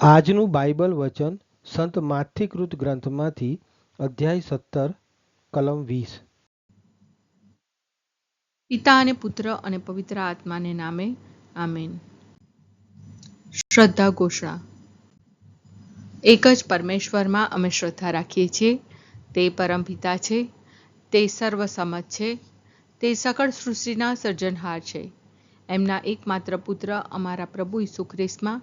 આજનું બાઇબલ વચન સંત માથિકૃત ગ્રંથમાંથી અધ્યાય સત્તર, કલમ વીસ. પિતા અને પુત્ર અને પવિત્ર આત્માને નામે, આમેન. શ્રદ્ધા ઘોષણા. એક જ પરમેશ્વરમાં અમે શ્રદ્ધા રાખીએ છીએ. તે પરમ પિતા છે. તે સર્વસમત છે. તે સકળ સૃષ્ટિના સર્જનહાર છે. એમના એકમાત્ર પુત્ર અમારા પ્રભુ ઈસુ ખ્રિસ્તમાં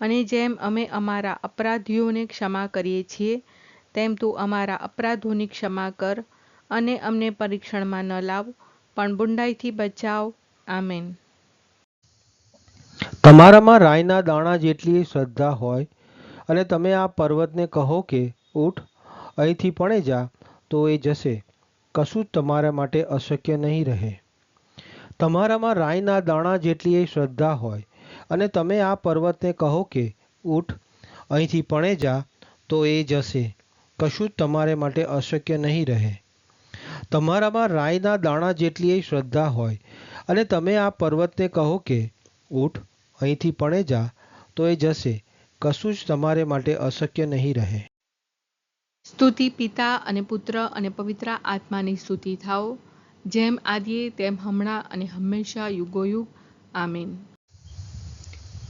અને જેમ અમે અમારા અપરાધીઓને ક્ષમા કરીએ છીએ, તેમ તું અમારા અપરાધોની ક્ષમા કર અને અમને પરીક્ષણમાં ન લાવ, પણ બુંડાઈથી બચાવ. આમેન. તમારામાં રાયના દાણા જેટલી શ્રદ્ધા હોય, અને તમે આ પર્વતને કહો કે ઊઠ અહીંથી પણે જા, તો એ જશે. કશું જ તમારા માટે અશક્ય નહીં રહે. તમારામાં રાયના દાણા જેટલી શ્રદ્ધા હોય અને તમે આ પર્વતને કહો કે ઊઠ અહીંથી પણે જા, તો એ જશે. કશું જ તમારે માટે અશક્ય નહીં રહે. તમારામાં રાયના દાણા જેટલી શ્રદ્ધા હોય. અને તમે આ પર્વતને કહો કે ઊઠ અહીંથી પણે જા, તો એ જશે. કશું જ તમારે માટે અશક્ય નહીં રહે. સ્તુતિ પિતા અને પુત્ર અને પવિત્ર આત્માની સ્તુતિ થાઓ. જેમ આદિએ, તેમ હમણાં અને હંમેશા યુગોયુગ. આમીન.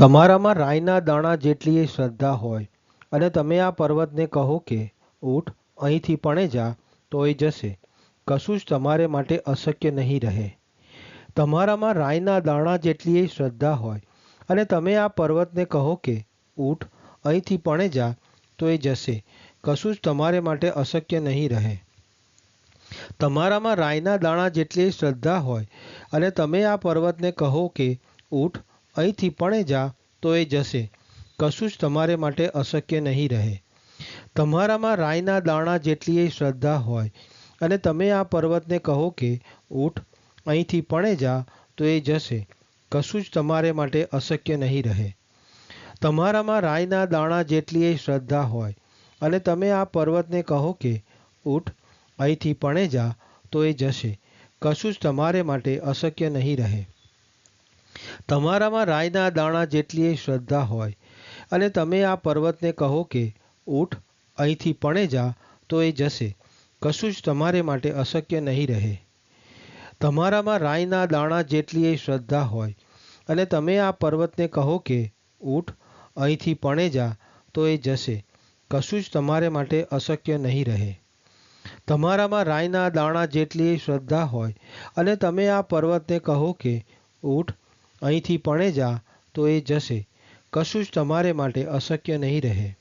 તમારામાં રાઈના દાણા જેટલી શ્રદ્ધા હોય, અને તમે આ પર્વતને કહો કે ઊઠ અહીંથી પણે જા તો એ જશે. કશું જ તમારે માટે અશક્ય નહીં રહે. તમારામાં રાઈના દાણા જેટલી શ્રદ્ધા હોય, અને તમે આ પર્વતને કહો કે ઊઠ અહીંથી પણે જા તો એ જશે. કશું જ તમારે માટે અશક્ય નહીં રહે. તમારામાં રાઈના દાણા જેટલી શ્રદ્ધા હોય, અને તમે આ પર્વતને કહો કે ઊઠ અહીંથી પણે જા, તો એ જશે. કશું જ તમારે માટે અશક્ય નહીં રહે. તમારામાં રાયના દાણા જેટલી શ્રદ્ધા હોય, અને તમે આ પર્વતને કહો કે ઊઠ અહીંથી પણે જા, તો એ જશે. કશું જ તમારે માટે અશક્ય નહીં રહે. તમારામાં રાયના દાણા જેટલી શ્રદ્ધા હોય, અને તમે આ પર્વતને કહો કે ઊઠ અહીંથી પણે જા, તો એ જશે. કશું જ તમારે માટે અશક્ય નહીં રહે. તમારામાં રાયના દાણા જેટલી શ્રદ્ધા હોય. અને તમે આ પર્વતને કહો કે ઊઠ અહીંથી પણે જા, તો એ જશે. કશું જ તમારે માટે અશક્ય નહીં રહે. તમારામાં રાયના દાણા જેટલી શ્રદ્ધા હોય. અને તમે આ પર્વતને કહો કે ઊઠ અહીંથી પણે જા, તો એ જશે. કશું જ તમારે માટે અશક્ય નહીં રહે. તમારામાં રાયના દાણા જેટલી શ્રદ્ધા હોય. અને તમે આ પર્વતને કહો કે ઊઠ અહીંથી પણે જા, તો એ જશે. કશું જ તમારે માટે અશક્ય નહીં રહે.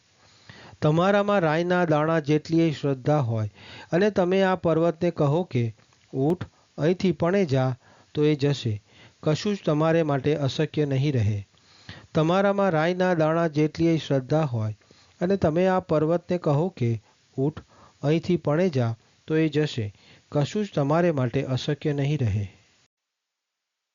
તમારામાં રાયના દાણા જેટલી શ્રદ્ધા હોય, અને તમે આ પર્વતને કહો કે ઊઠ અહીંથી પણે જા, તો એ જશે. કશું જ તમારે માટે અશક્ય નહીં રહે. તમારામાં રાયના દાણા જેટલી શ્રદ્ધા હોય, અને તમે આ પર્વતને કહો કે ઊઠ અહીંથી પણે જા, તો એ જશે. કશું જ તમારે માટે અશક્ય નહીં રહે.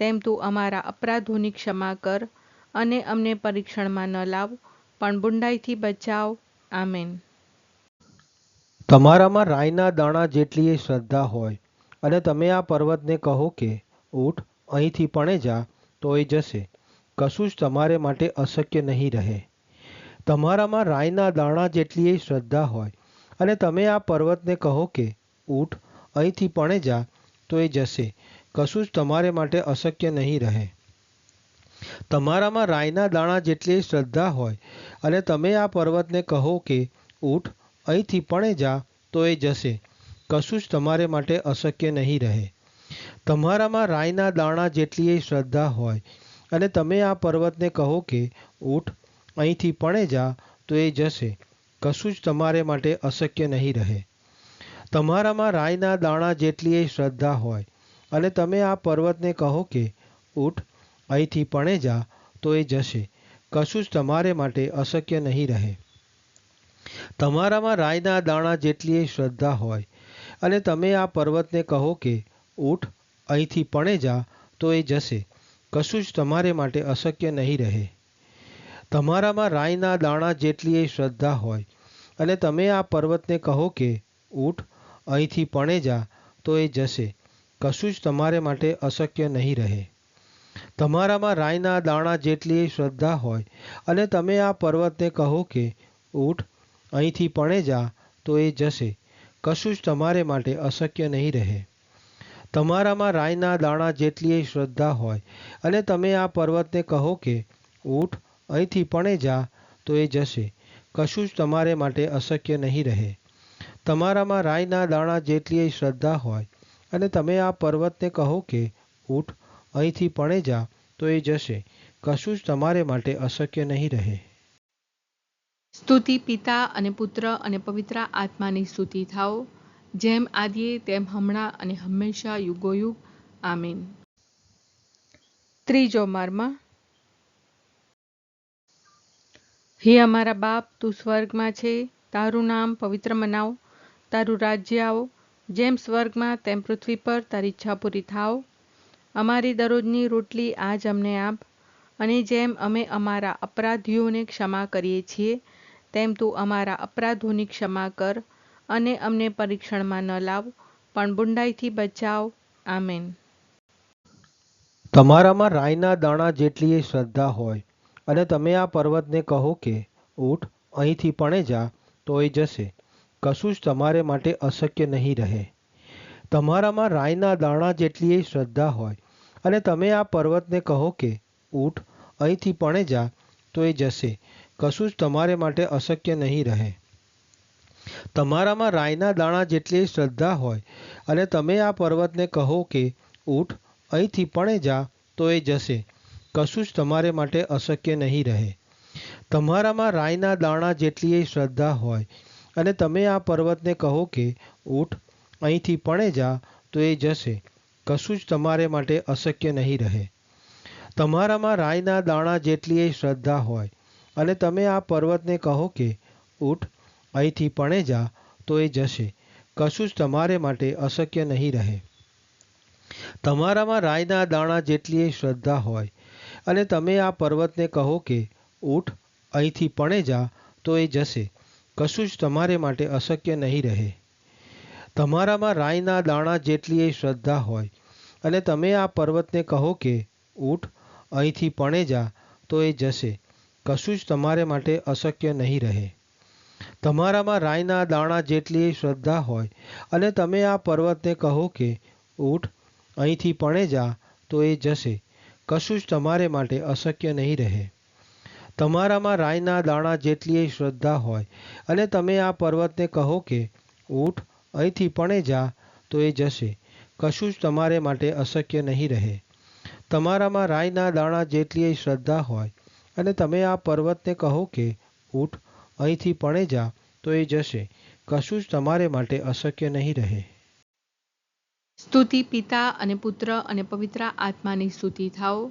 તેમ તું અમારા અપરાધોની ક્ષમા કર અને અમને પરીક્ષણમાં ન લાવ, પણ બુંડાઈથી બચાવ. આમેન. તમારામાં રાઈના દાણા જેટલી શ્રદ્ધા હોય અને તમે આ પર્વતને કહો કે ઊઠ અહીંથી પણે જા, તો એ જશે. કશું જ તમારે માટે અશક્ય નહીં રહે. તમારામાં રાઈના દાણા જેટલી શ્રદ્ધા હોય અને તમે આ પર્વતને કહો કે ઊઠ અહીંથી પણે જા, તો એ જશે. કશું જ તમારે માટે અશક્ય નહીં રહે. તમારામાં રાયના દાણા જેટલી શ્રદ્ધા હોય અને તમે આ પર્વતને કહો કે ઊઠ અહીંથી પણે જા, તો એ જશે. કશું જ તમારે માટે અશક્ય નહીં રહે. તમારામાં રાયના દાણા જેટલી શ્રદ્ધા હોય અને તમે આ પર્વતને કહો કે ઊઠ અહીંથી પણે જા, તો એ જશે. કશું જ તમારે માટે અશક્ય નહીં રહે. તમારામાં રાયના દાણા જેટલી શ્રદ્ધા હોય અને તમે આ પર્વતને કહો કે ઊઠ અહીંથી પણે જા, તો એ જશે. કશું જ તમારે માટે અશક્ય નહીં રહે. તમારામાં રાયના દાણા જેટલી શ્રદ્ધા હોય. અને તમે આ પર્વતને કહો કે ઊઠ અહીંથી પણે જા, તો એ જશે. કશું જ તમારે માટે અશક્ય નહીં રહે. તમારામાં રાયના દાણા જેટલી શ્રદ્ધા હોય. અને તમે આ પર્વતને કહો કે ઊઠ અહીંથી પણે જા, તો એ જશે. કશું જ તમારે માટે અશક્ય નહીં રહે. તમારામાં રાયના દાણા જેટલી શ્રદ્ધા હોય અને તમે આ પર્વતને કહો કે ઊઠ અહીંથી પણે જા, તો એ જશે. કશું જ તમારે માટે અશક્ય નહીં રહે. તમારામાં રાયના દાણા જેટલી શ્રદ્ધા હોય અને તમે આ પર્વતને કહો કે ઊઠ અહીંથી પણે જા, તો એ જશે. કશું જ તમારે માટે અશક્ય નહીં રહે. તમારામાં રાયના દાણા જેટલી શ્રદ્ધા હોય અને તમે આ પર્વતને કહો કે ઊઠ અહીંથી પણે જા, તો એ જશે. કશું જ તમારે માટે અશક્ય નહીં રહે. સ્તુતિ પિતા અને પુત્ર અને પવિત્ર આત્માની સ્તુતિ થાઓ. જેમ આદિએ, તેમ હમણાં અને હંમેશા યુગોયુગ. આમીન. ત્રીજો મર્મ હે અમારા બાપ, તું સ્વર્ગમાં છે. તારું નામ પવિત્ર મનાવ. તારું રાજ્ય આવો. જેમ સ્વર્ગમાં તેમ પૃથ્વી પર, તારી ઈચ્છા પૂરી થાવ અમારી દરરોજની રોટલી આજ અમને આપ. અને જેમ અમે અમારા અપરાધીઓને ક્ષમા કરીએ છીએ, તેમ તું અમારા અપરાધોની ક્ષમા કર અને અમને પરીક્ષણમાં ન લાવ, પણ બુંડાઈથી બચાવ. આમેન. તમારામાં રાયના દાણા જેટલી શ્રદ્ધા હોય, અને તમે આ પર્વતને કહો કે ઊઠ અહીંથી પણે જા તો એ જશે. કશું જ તમારે માટે અશક્ય નહીં રહે. તમારામાં રાયના દાણા જેટલી શ્રદ્ધા હોય અને તમે આ પર્વતને કહો કે ઊઠ અહીંથી પણે જા, તો એ જશે. કશું જ તમારે માટે અશક્ય નહીં રહે. તમારામાં રાયના દાણા જેટલી શ્રદ્ધા હોય અને તમે આ પર્વતને કહો કે ઊઠ અહીંથી પણે જા, તો એ જશે. કશું જ તમારે માટે અશક્ય નહીં રહે. તમારામાં રાયના દાણા જેટલી શ્રદ્ધા હોય અને તમે આ પર્વતને કહો કે ઊઠ અહીંથી પણે જા, તો એ જશે. કશું જ તમારે માટે અશક્ય નહીં રહે. તમારામાં રાયના દાણા જેટલી શ્રદ્ધા હોય. અને તમે આ પર્વતને કહો કે ઊઠ અહીંથી પણે જા, તો એ જશે. કશું જ તમારે માટે અશક્ય નહીં રહે. તમારામાં રાયના દાણા જેટલી શ્રદ્ધા હોય. અને તમે આ પર્વતને કહો કે ઊઠ અહીંથી પણે જા, તો એ જશે. કશું જ તમારે માટે અશક્ય નહીં રહે. તમારામાં રાઈના દાણા જેટલી એ શ્રદ્ધા હોય અને તમે આ પર્વતને કહો કે ઊઠ અહીંથી પણે જા, તો એ જશે. કશું જ તમારે માટે અશક્ય નહીં રહે. તમારામાં રાઈના દાણા જેટલી શ્રદ્ધા હોય અને તમે આ પર્વતને કહો કે ઊઠ અહીંથી પણે જા, તો એ જશે. કશું જ તમારે માટે અશક્ય નહીં રહે. તમારામાં રાયના દાણા જેટલી શ્રદ્ધા હોય. અને તમે આ પર્વતને કહો કે ઊઠ અહીંથી પણે જા, તો એ જશે. કશું જ તમારે માટે અશક્ય નહીં રહે. તમારામાં રાયના દાણા જેટલી શ્રદ્ધા હોય. અને તમે આ પર્વતને કહો કે ઊઠ અહીંથી પણે જા, તો એ જશે. કશું જ તમારે માટે અશક્ય નહીં રહે. સ્તુતિ પિતા અને પુત્ર અને પવિત્ર આત્માની સ્તુતિ થાઓ.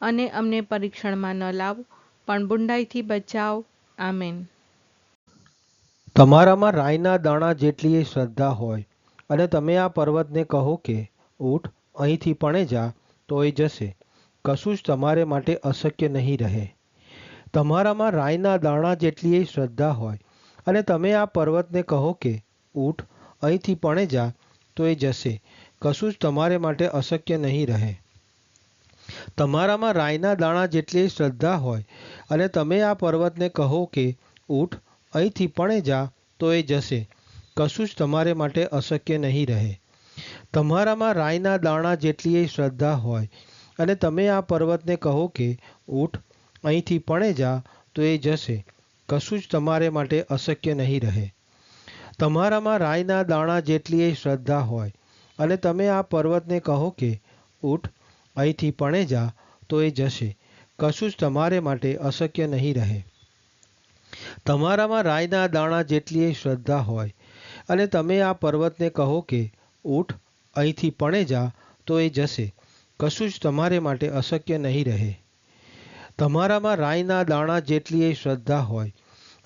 અને અમને પરીક્ષણમાં ન લાવ, પણ બુંડાઈથી બચાવ. આમેન. તમારામાં રાયના દાણા જેટલી શ્રદ્ધા હોય, અને તમે આ પર્વતને કહો કે ઊઠ અહીંથી પણે જા, તો એ જશે. કશું જ તમારે માટે અશક્ય નહીં રહે. તમારામાં રાયના દાણા જેટલી શ્રદ્ધા હોય, અને તમે આ પર્વતને કહો કે ઊઠ અહીંથી પણે જા, તો એ જશે. કશું જ તમારે માટે અશક્ય નહીં રહે. તમારામાં રાયના દાણા જેટલી શ્રદ્ધા હોય અને તમે આ પર્વતને કહો કે ઊઠ અહીંથી પણે જા, તો એ જશે. કશું જ તમારે માટે અશક્ય નહીં રહે. તમારામાં રાયના દાણા જેટલી શ્રદ્ધા હોય અને તમે આ પર્વતને કહો કે ઊઠ અહીંથી પણે જા, તો એ જશે. કશું જ તમારે માટે અશક્ય નહીં રહે. તમારામાં રાયના દાણા જેટલી શ્રદ્ધા હોય અને તમે આ પર્વતને કહો કે ઊઠ અહીંથી પણે જા, તો એ જશે. કશું જ તમારે માટે અશક્ય નહીં રહે. તમારામાં રાયના દાણા જેટલી શ્રદ્ધા હોય. અને તમે આ પર્વતને કહો કે ઊઠ અહીંથી પણે જા, તો એ જશે. કશું જ તમારે માટે અશક્ય નહીં રહે. તમારામાં રાયના દાણા જેટલી શ્રદ્ધા હોય.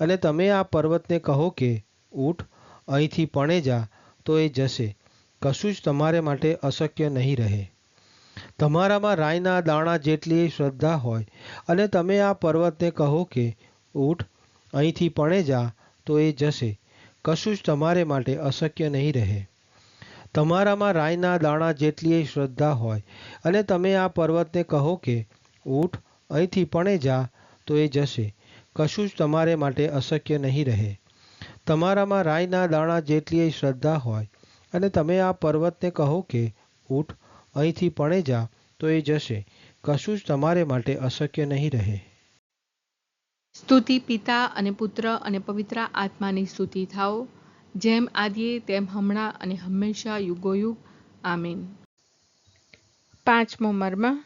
અને તમે આ પર્વતને કહો કે ઊઠ અહીંથી પણે જા, તો એ જશે. કશું જ તમારે માટે અશક્ય નહીં રહે. તમારામાં રાયના દાણા જેટલી શ્રદ્ધા હોય અને તમે આ પર્વતને કહો કે ઊઠ અહીંથી પણે જા, તો એ જશે. કશું જ તમારે માટે અશક્ય નહીં રહે. તમારામાં રાયના દાણા જેટલી શ્રદ્ધા હોય અને તમે આ પર્વતને કહો કે ઊઠ અહીંથી પણે જા, તો એ જશે. કશું જ તમારે માટે અશક્ય નહીં રહે. તમારામાં રાયના દાણા જેટલી શ્રદ્ધા હોય અને તમે આ પર્વતને કહો કે ઊઠ અહીંથી પણે જા, તો એ જશે. કશું જ તમારે માટે અશક્ય નહીં રહે. સ્તુતિ પિતા અને પુત્ર અને પવિત્ર આત્માની સ્તુતિ થાઓ. જેમ આદિએ, તેમ હમણાં અને હંમેશા યુગોયુગ. આમીન. પાંચમો મર્મ.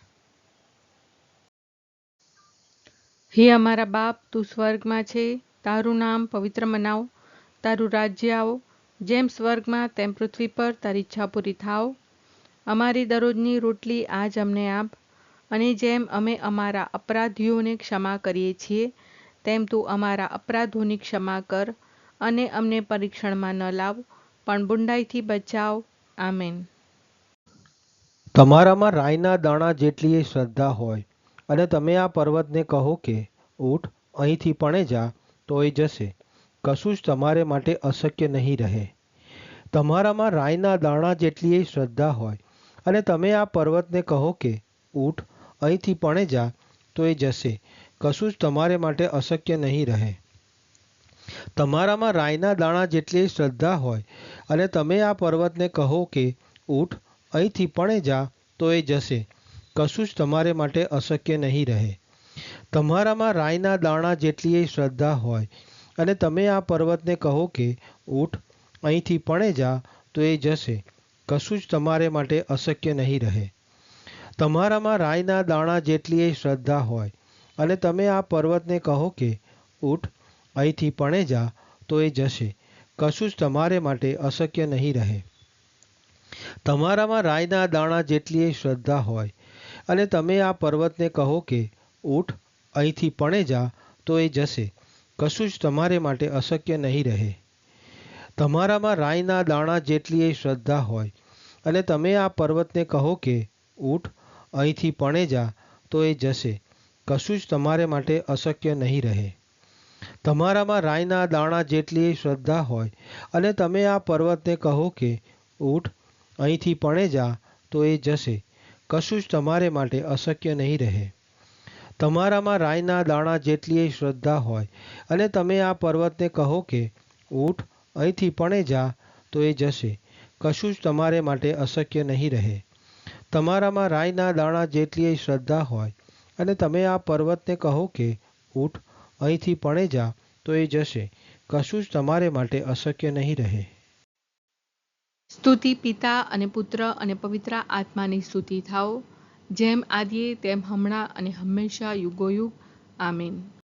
હે અમારા બાપ, તું સ્વર્ગમાં છે. તારું નામ પવિત્ર મનાવ. તારું રાજ્ય આવો. જેમ સ્વર્ગમાં, તેમ પૃથ્વી પર તારી ઈચ્છા પૂરી થાવ અમારી દરરોજની રોટલી આજ અમને આપ. અને જેમ અમે અમારા અપરાધીઓને ક્ષમા કરીએ છીએ, તેમ તું અમારા અપરાધોની ક્ષમા કર અને અમને પરીક્ષણમાં ન લાવ, પણ બુંડાઈથી બચાવ. આમેન. તમારામાં રાયના દાણા જેટલી શ્રદ્ધા હોય, અને તમે આ પર્વતને કહો કે ઊઠ અહીંથી પણે જા, તો એ જશે. કશું જ તમારે માટે અશક્ય નહીં રહે. તમારામાં રાયના દાણા જેટલી શ્રદ્ધા હોય અને તમે આ પર્વતને કહો કે ઊઠ અહીંથી પણે જા, તો એ જશે. કશું જ તમારે માટે અશક્ય નહીં રહે. તમારામાં રાયના દાણા જેટલી શ્રદ્ધા હોય અને તમે આ પર્વતને કહો કે ઊઠ અહીંથી પણે જા, તો એ જશે. કશું જ તમારે માટે અશક્ય નહીં રહે. તમારામાં રાયના દાણા જેટલી શ્રદ્ધા હોય અને તમે આ પર્વતને કહો કે ઊઠ અહીંથી પણે જા, તો એ જશે. કશું જ તમારે માટે અશક્ય નહીં રહે. તમારામાં રાયના દાણા જેટલી શ્રદ્ધા હોય અને તમે આ પર્વતને કહો કે ઊઠ અહીંથી પણે જા, તો એ જશે. કશું જ તમારે માટે અશક્ય નહીં રહે. તમારામાં રાયના દાણા જેટલી શ્રદ્ધા હોય અને તમે આ પર્વતને કહો કે ઊઠ અહીંથી પણે જા, તો એ જશે. કશું જ તમારે માટે અશક્ય નહીં રહે. તમારામાં રાઈના દાણા જેટલી શ્રદ્ધા હોય. અને તમે આ પર્વતને કહો કે ઊઠ અહીંથી પણે જા, તો એ જશે. કશું જ તમારે માટે અશક્ય નહીં રહે. તમારામાં રાઈના દાણા જેટલી શ્રદ્ધા હોય, અને તમે આ પર્વતને કહો કે ઊઠ અહીંથી પણે જા, તો એ જશે. કશું જ તમારે માટે અશક્ય નહીં રહે. તમારામાં રાઈના દાણા જેટલી શ્રદ્ધા હોય, અને તમે આ પર્વતને કહો કે ઊઠ અહીંથી પણે જા, તો એ જશે. કશું જ તમારે માટે અશક્ય નહીં રહે. તમારામાં રાઈના દાણા જેટલી શ્રદ્ધા હોય, અને તમે આ પર્વતને કહો કે ઊઠ અહીંથી પણે જા, તો એ જશે. કશું જ તમારે માટે અશક્ય નહીં રહે. સ્તુતિ પિતા અને પુત્ર અને પવિત્ર આત્માની સ્તુતિ થાઓ, જેમ આદિએ તેમ હમણાં અને હંમેશા યુગોયુગ. આમીન.